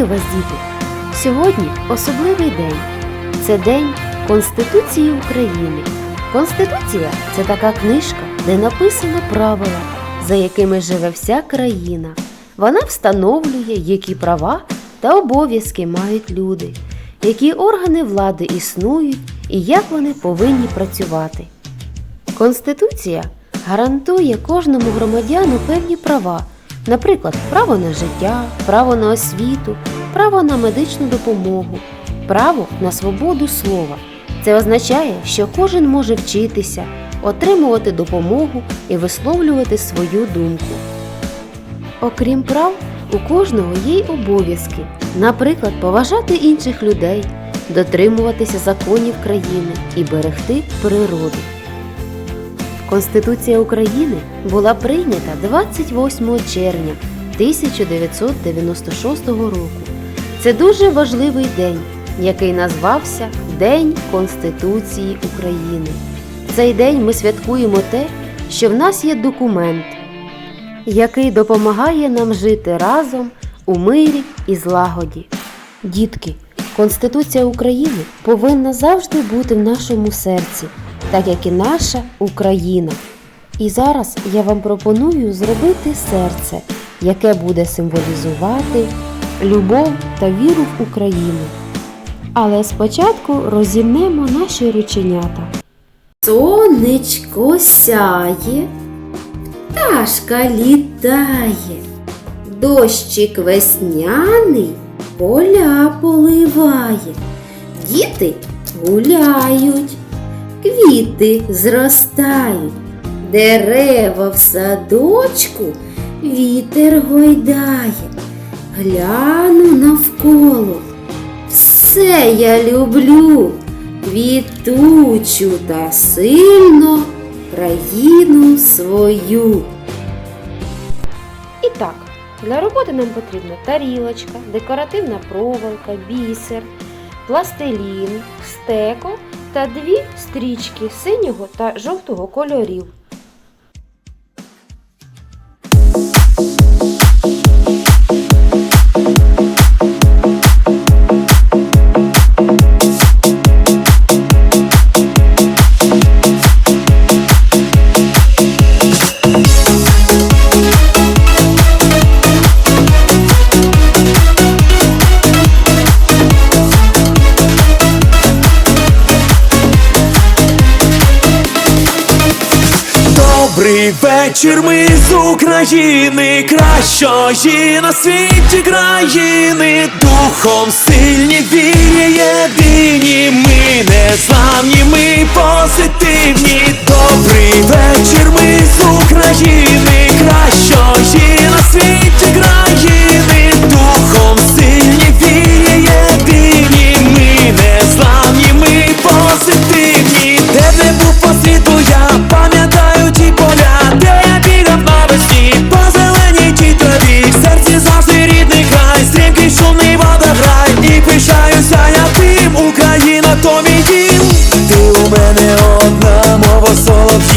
вас, діти! Сьогодні особливий день. Це День Конституції України. Конституція це така книжка, де написано правила, за якими живе вся країна. Вона встановлює, які права та обов'язки мають люди, які органи влади існують і як вони повинні працювати. Конституція гарантує кожному громадяну певні права, наприклад, право на життя, право на освіту, право на медичну допомогу, право на свободу слова. Це означає, що кожен може вчитися, отримувати допомогу і висловлювати свою думку. Окрім прав, у кожного є й обов'язки, наприклад, поважати інших людей, дотримуватися законів країни і берегти природу. Конституція України була прийнята 28 червня 1996 року. Це дуже важливий день, який назвався День Конституції України. В цей день ми святкуємо те, що в нас є документ, який допомагає нам жити разом у мирі і злагоді. Дітки, Конституція України повинна завжди бути в нашому серці, так як і наша Україна. І зараз я вам пропоную зробити серце, яке буде символізувати любов та віру в Україну. Але спочатку розімнемо наші рученята. Сонечко сяє, пташка літає, дощик весняний поля поливає, діти гуляють, квіти зростають, дерева в садочку вітер гойдає, гляну навколо. Все я люблю, квітучу та сильно країну свою. І так, для роботи нам потрібна тарілочка, декоративна проволока, бісер, пластилін, стеко та дві стрічки синього та жовтого кольорів. Добрий вечір, ми з України, кращої на світі країни, духом сильні віє єдині, ми не зламні, ми позитивні. Добрий вечір, ми з України,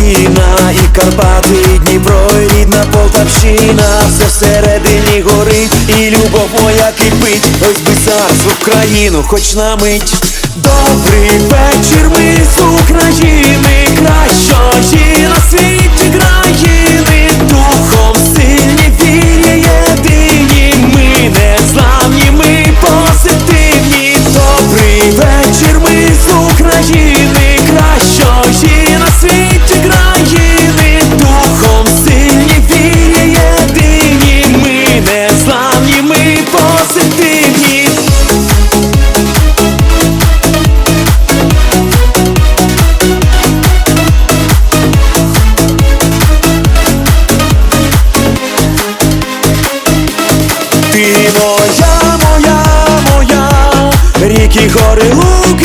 солов'їна, і Карпати, і Дніпро, і рідна Полтавщина, все всередині горить, і любов моя кипить, ось би зараз в Україну, хоч на мить. Добрий вечір, ми з України, ми позитивні. Ти моя, моя, моя, ріки, гори, луки,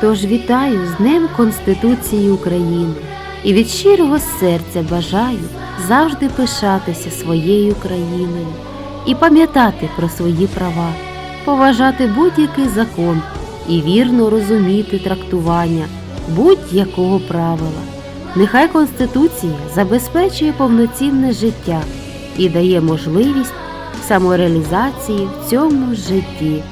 Тож вітаю з Днем Конституції України. І від щирого серця бажаю завжди пишатися своєю країною і пам'ятати про свої права, поважати будь-який закон і вірно розуміти трактування будь-якого правила. Нехай Конституція забезпечує повноцінне життя і дає можливість самореалізації в цьому житті.